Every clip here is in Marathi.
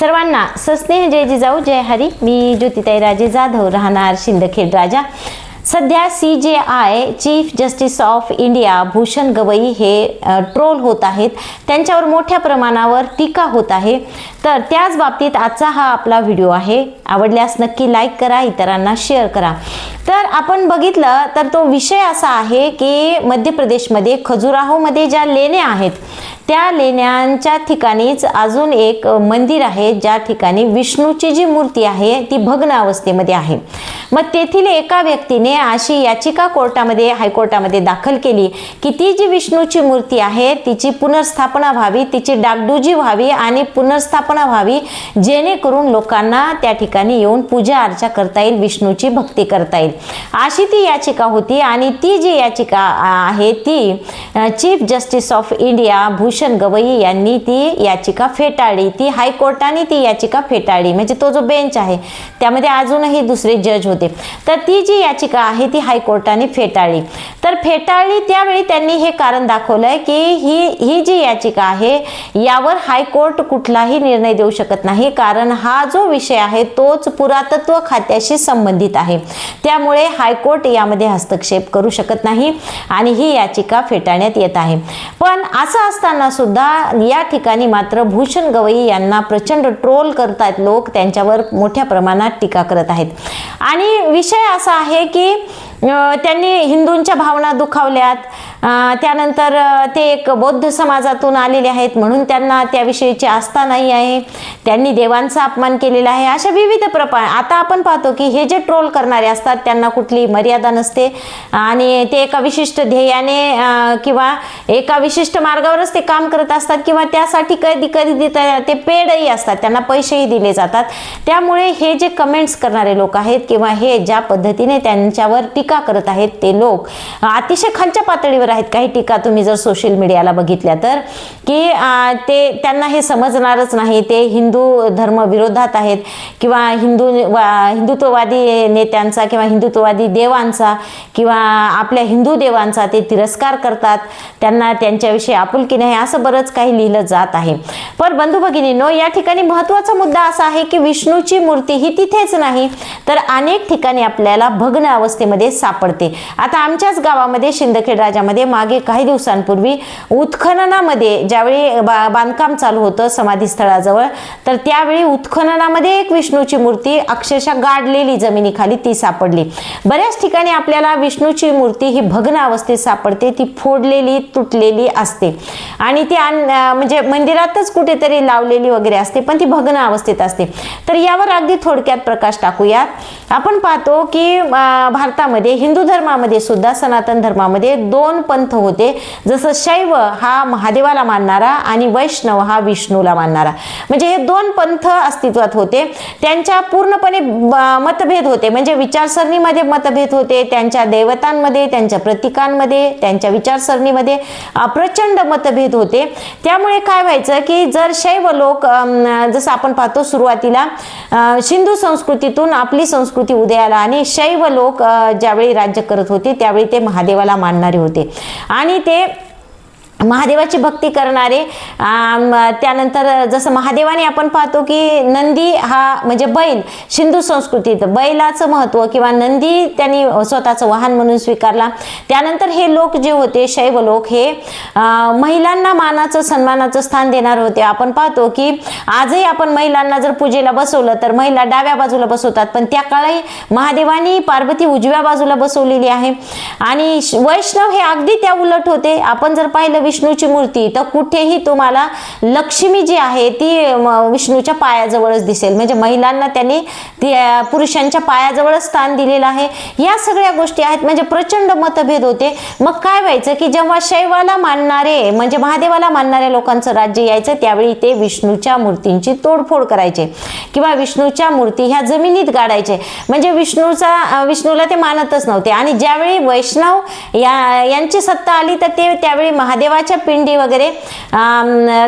सर्वांना सस्नेह जय जिजाऊ जय हरी. मी ज्योतिताई राजे जाधव राहणार शिंदखेड राजा. सध्या C J I chief justice of India Bhushan Gavai हे ट्रोल होत आहेत. त्यांच्यावर मोठ्या प्रमाणावर टीका होत आहे. तर त्याच बाबतीत आजचा हा आपला व्हिडिओ आहे. आवडल्यास नक्की लाईक करा इतरांना शेअर करा. तर आपण बघितलं तर तो विषय असा आहे की मध्य प्रदेशमध्ये खजुराहोमध्ये ज्या लेण्या आहेत त्या लेण्यांच्या ठिकाणीच अजून एक मंदिर आहे ज्या ठिकाणी विष्णूची जी मूर्ती आहे ती भग्न अवस्थेमध्ये आहे. मग तेथील एका व्यक्तीने अशी याचिका कोर्टामध्ये हायकोर्टामध्ये दाखल केली की ती जी विष्णूची मूर्ती आहे तिची पुनर्स्थापना व्हावी तिची डागडुजी व्हावी आणि पुनर्स्थापना व्हावी जेणेकरून लोकांना त्या ठिकाणी येऊन पूजा अर्चा करता येईल विष्णूची भक्ती करता येईल. अशी ती याचिका होती आणि ती जी याचिका आहे ती chief justice of India Bhushan Gavai यांनी ती याचिका फेटाळली. ती हायकोर्टाने ती याचिका फेटाळली. म्हणजे तो जो बेंच आहे त्यामध्ये अजूनही दुसरे जज होते. तर ती जी याचिका आहे ती हायकोर्टाने फेटाळली. तर फेटाळली त्यावेळी त्यांनी हे कारण दाखवलंय की ही ही जी याचिका आहे यावर हायकोर्ट कुठलाही निर्णय देऊ शकत नाही. कारण हा जो विषय आहे तोच पुरातत्व खात्याशी संबंधित आहे. त्यामुळे हायकोर्ट यामध्ये हस्तक्षेप करू शकत नाही आणि ही याचिका फेटाळण्यात येत आहे. पण असं असताना सुद्धा या ठिकाणी मात्र भूषण गवई यांना प्रचंड ट्रोल करतायत लोक त्यांच्यावर मोठ्या प्रमाणात टीका करत आहेत. आणि विषय असा आहे की त्यांनी हिंदूंच्या भावना दुखावल्यात. त्यानंतर ते एक बौद्ध समाजातून आलेले आहेत म्हणून त्यांना त्याविषयीची आस्था नाही आहे. त्यांनी देवांचा अपमान केलेला आहे. अशा विविध प्रपा आता आपण पाहतो की हे जे ट्रोल करणारे असतात त्यांना कुठली मर्यादा नसते. आणि ते एका विशिष्ट ध्येयाने किंवा एका विशिष्ट मार्गावरच ते काम करत असतात किंवा त्यासाठी कधी कधी ते पेडही असतात. त्यांना पैसेही दिले जातात. त्यामुळे हे जे कमेंट्स करणारे लोक आहेत किंवा हे ज्या पद्धतीने त्यांच्यावर टीका करत आहेत ते लोक अतिशय खालच्या पातळीवर आहेत काही टीका तुम्ही जर सोशल मीडियाला बघितल्या तर की ते त्यांना हे समजणारच नाही. ते हिंदू धर्मविरोधात आहेत किंवा हिंदू वा- हिंदुत्ववादी नेत्यांचा किंवा हिंदुत्ववादी देवांचा किंवा आपल्या हिंदू देवांचा ते तिरस्कार करतात. त्यांना त्यांच्याविषयी आपुलकी नाही असं बरंच काही लिहिलं जात आहे. पण बंधू भगिनीनो या ठिकाणी महत्त्वाचा मुद्दा असा आहे की विष्णूची मूर्ती ही तिथेच नाही तर अनेक ठिकाणी आपल्याला भग्न अवस्थेमध्ये सापडते. आता आमच्याच गावामध्ये शिंदखेड राजामध्ये मागे काही दिवसांपूर्वी उत्खननामध्ये ज्यावेळी बा बांधकाम चालू होतं समाधीस्थळाजवळ तर त्यावेळी उत्खननामध्ये एक विष्णूची मूर्ती अक्षरशः गाडलेली जमिनीखाली ती सापडली. बऱ्याच ठिकाणी आपल्याला विष्णूची मूर्ती ही भग्न अवस्थेत सापडते ती फोडलेली तुटलेली असते. आणि ती म्हणजे मंदिरातच कुठेतरी लावलेली वगैरे असते पण ती भग्न अवस्थेत असते. तर यावर अगदी थोडक्यात प्रकाश टाकूयात. आपण पाहतो की भारतामध्ये हिंदू धर्मामध्ये सुद्धा सनातन धर्मामध्ये दोन पंथ होते. जसं शैव हा महादेवाला मानणारा आणि वैष्णव हा विष्णूला मानणारा. म्हणजे हे दोन पंथ अस्तित्वात होते. त्यांच्या पूर्णपणे मतभेद होते. म्हणजे विचारसरणीमध्ये मतभेद होते. त्यांच्या देवतांमध्ये त्यांच्या प्रतीकांमध्ये त्यांच्या विचारसरणीमध्ये प्रचंड मतभेद होते. त्यामुळे काय व्हायचं की जर शैव लोक जसं आपण पाहतो सुरुवातीला सिंधू संस्कृतीतून आपली संस्कृती उदयाला आणि शैव लोक ज्यावेळी राज्य करत होते त्यावेळी ते महादेवाला मानणारे होते. आणि ते महादेवाची भक्ती करणारे त्यानंतर जसं महादेवाने आपण पाहतो की नंदी हा म्हणजे बैल सिंधू संस्कृतीत बैलाचं महत्त्व किंवा नंदी त्यांनी स्वतःचं वाहन म्हणून स्वीकारला. त्यानंतर हे लोक जे होते शैव लोक हे महिलांना मानाचं सन्मानाचं स्थान देणार होते. आपण पाहतो की आजही आपण महिलांना जर पूजेला बसवलं तर महिला डाव्या बाजूला बसवतात. पण त्या काळी महादेवानी पार्वती उजव्या बाजूला बसवलेली आहे. आणि श- वैष्णव हे अगदी त्या उलट होते. आपण जर पाहिलं विष्णूची मूर्ती तर कुठेही तुम्हाला लक्ष्मी जी आहे ती विष्णूच्या पायाजवळच दिसेल. म्हणजे महिलांना त्यांनी पुरुषांच्या पायाजवळच स्थान दिलेलं आहे. या सगळ्या गोष्टी आहेत. म्हणजे प्रचंड मतभेद होते. मग काय व्हायचं की जेव्हा शैवाला मानणारे म्हणजे महादेवाला मानणाऱ्या लोकांचं राज्य यायचं त्यावेळी ते विष्णूच्या मूर्तींची तोडफोड करायचे. किंवा विष्णूच्या मूर्ती ह्या जमिनीत गाडायचे. म्हणजे विष्णूचा विष्णूला ते मानतच नव्हते. आणि ज्यावेळी वैष्णव या यांची सत्ता आली तर ते त्यावेळी महादेवा गव्हाच्या पिंडी वगैरे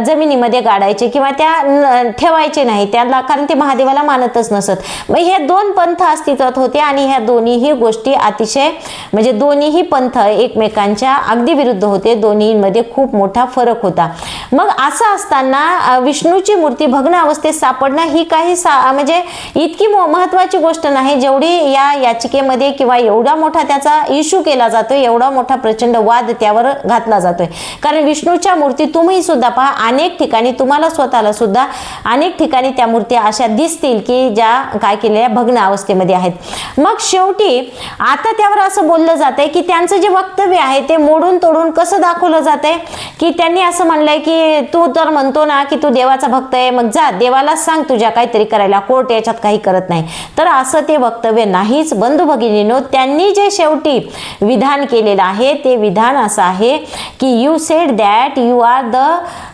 जमिनीमध्ये गाडायचे किंवा त्या ठेवायचे नाही त्याला कारण ते महादेवाला मानतच नसत. मग हे दोन पंथ अस्तित्वात होते आणि ह्या दोन्हीही गोष्टी अतिशय म्हणजे दोन्हीही पंथ एकमेकांच्या अगदी विरुद्ध होते. दोन्हीमध्ये खूप मोठा फरक होता. मग असं असताना विष्णूची मूर्ती भग्न अवस्थेत सापडणं ही काही सा म्हणजे इतकी मो- महत्वाची गोष्ट नाही. जेवढी या याचिकेमध्ये किंवा एवढा मोठा त्याचा इश्यू केला जातोय एवढा मोठा प्रचंड वाद त्यावर घातला जातोय. कारण विष्णूच्या मूर्ती तुम्ही सुद्धा पहा. अनेक ठिकाणी तुम्हाला स्वतःला सुद्धा अनेक ठिकाणी त्या मूर्ती अशा दिसतील की ज्या काय केलेल्या भग्न अवस्थेमध्ये आहेत. मग शेवटी आता त्यावर असं बोललं जात आहे की त्यांचं जे वक्तव्य आहे ते मोडून तोडून कसं दाखवलं जात आहे की त्यांनी असं म्हणलंय की तू तर म्हणतो ना की तू देवाचा भक्त आहे मग जा देवाला सांग तुझ्या काहीतरी करायला. कोर्ट याच्यात काही करत नाही. तर असं ते वक्तव्य नाहीच. बंधू भगिनीनो त्यांनी जे शेवटी विधान केलेलं आहे ते विधान असं आहे की you said that you are the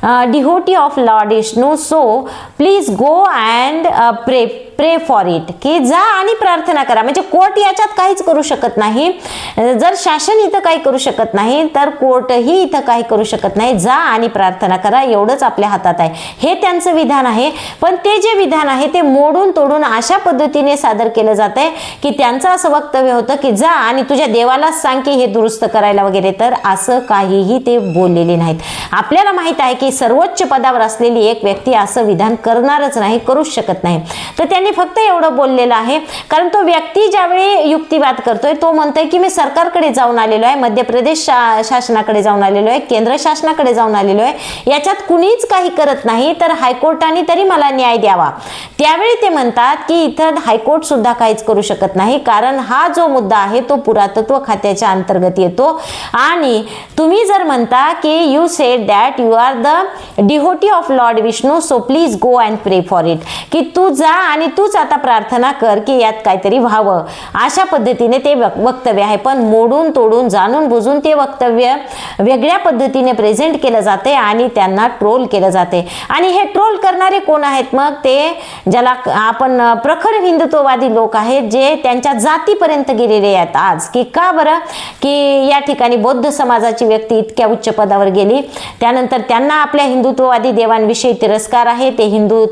uh, devotee of Lord Vishnu. So please go and uh, pray pray for it की जा आणि प्रार्थना करा. म्हणजे कोर्ट याच्यात काहीच करू शकत नाही. जर शासन इथं काही करू शकत नाही तर कोर्टही इथं काही करू शकत नाही. जा आणि प्रार्थना करा. एवढंच आपल्या हातात आहे. हे त्यांचं विधान आहे. पण ते जे विधान आहे ते मोडून तोडून अशा पद्धतीने सादर केलं जात आहे की त्यांचं असं वक्तव्य होतं की जा आणि तुझ्या देवालाच सांग की हे दुरुस्त करायला वगैरे. तर असं काहीही ते बोललेले नाहीत. आपल्याला माहीत आहे की सर्वोच्च पदावर असलेली एक व्यक्ती असं विधान करणारच नाही करूच शकत नाही. तर त्यांनी फक्त एवढं बोललेलं आहे. कारण तो व्यक्ती ज्यावेळी युक्तिवाद करतोय तो म्हणतोय की मी सरकारकडे जाऊन आलेलो आहे मध्य प्रदेश शा शासनाकडे जाऊन आलेलो आहे केंद्र शासनाकडे जाऊन आलेलो आहे. याच्यात कुणीच काही करत नाही तर हायकोर्टाने तरी मला न्याय द्यावा. त्यावेळी ते म्हणतात की इथं हायकोर्ट सुद्धा काहीच करू शकत नाही कारण हा जो मुद्दा आहे तो पुरातत्व खात्याच्या अंतर्गत येतो. आणि तुम्ही जर म्हणता की you said that you are the devotee of Lord Vishnu so please go and pray for it की तू जा आणि तूच आता प्रार्थना कर की यात काहीतरी व्हावं. अशा पद्धतीने ते वक्तव्य आहे. पण मोडून तोडून जाणून बुजून ते वक्तव्य वेगळ्या पद्धतीने प्रेझेंट केलं जाते आणि त्यांना ट्रोल केलं जाते. आणि हे ट्रोल करणारे कोण आहेत मग? ते ज्याला आपण प्रखर हिंदुत्ववादी लोक आहेत जे त्यांच्या जातीपर्यंत गेलेले आहेत आज. की का बरं? की या ठिकाणी बौद्ध समाजाची व्यक्ती इतक्या उच्च पदावर गेली. त्यानंतर त्यांना आपल्या हिंदुत्ववादी देवांविषयी तिरस्कार आहे. ते हिंदू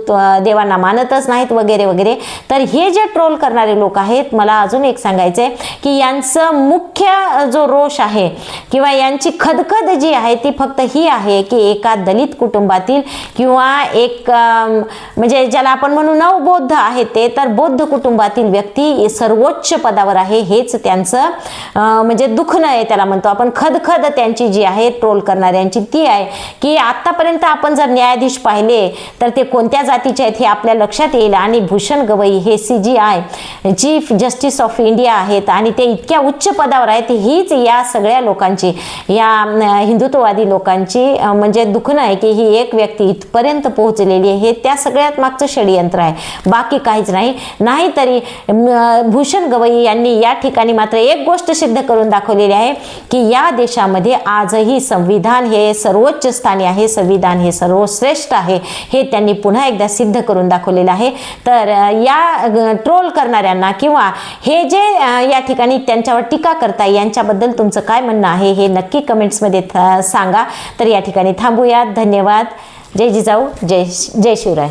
देवांना मानतच नाहीत वगैरे वगैरे तर हे जे ट्रोल करणारे लोक आहेत मला अजून एक सांगायचं आहे की यांचं मुख्य जो रोष आहे किंवा यांची खदखद जी आहे ती फक्त ही आहे की एका दलित कुटुंबातील किंवा एक म्हणजे ज्याला आपण म्हणू नवबौद्ध आहे ते तर बौद्ध कुटुंबातील व्यक्ती सर्वोच्च पदावर आहे हेच त्यांचं म्हणजे दुखणं आहे त्याला म्हणतो. आपण खदखद त्यांची जी आहे ट्रोल करणाऱ्यांची ती आहे की आतापर्यंत आपण जर न्यायाधीश पाहिले तर ते कोणत्या जातीचे आहेत हे आपल्या लक्षात येईल आणि भूषण भूषण गवई हे C J I chief justice of India आहेत आणि ते इतक्या उच्च पदावर आहेत हीच या सगळ्या लोकांची या हिंदुत्ववादी लोकांची म्हणजे दुखणं आहे की ही एक व्यक्ती इथपर्यंत पोहोचलेली आहे हे त्या सगळ्यात मागचं षडयंत्र आहे. बाकी काहीच नाही. नाहीतरी भूषण गवई यांनी या ठिकाणी मात्र एक गोष्ट सिद्ध करून दाखवलेली आहे की या देशामध्ये आजही संविधान हे सर्वोच्च स्थानी आहे संविधान हे सर्वश्रेष्ठ आहे हे त्यांनी पुन्हा एकदा सिद्ध करून दाखवलेलं आहे. तर अं, या ट्रोल करणाऱ्यांना किंवा हे जे या ठिकाणी त्यांच्यावर टीका करताय यांच्याबद्दल तुमचं काय म्हणणं आहे हे नक्की कमेंट्समध्ये थ- सांगा. तर या ठिकाणी थांबूयात. धन्यवाद. जय जिजाऊ. जय जय शिवराय.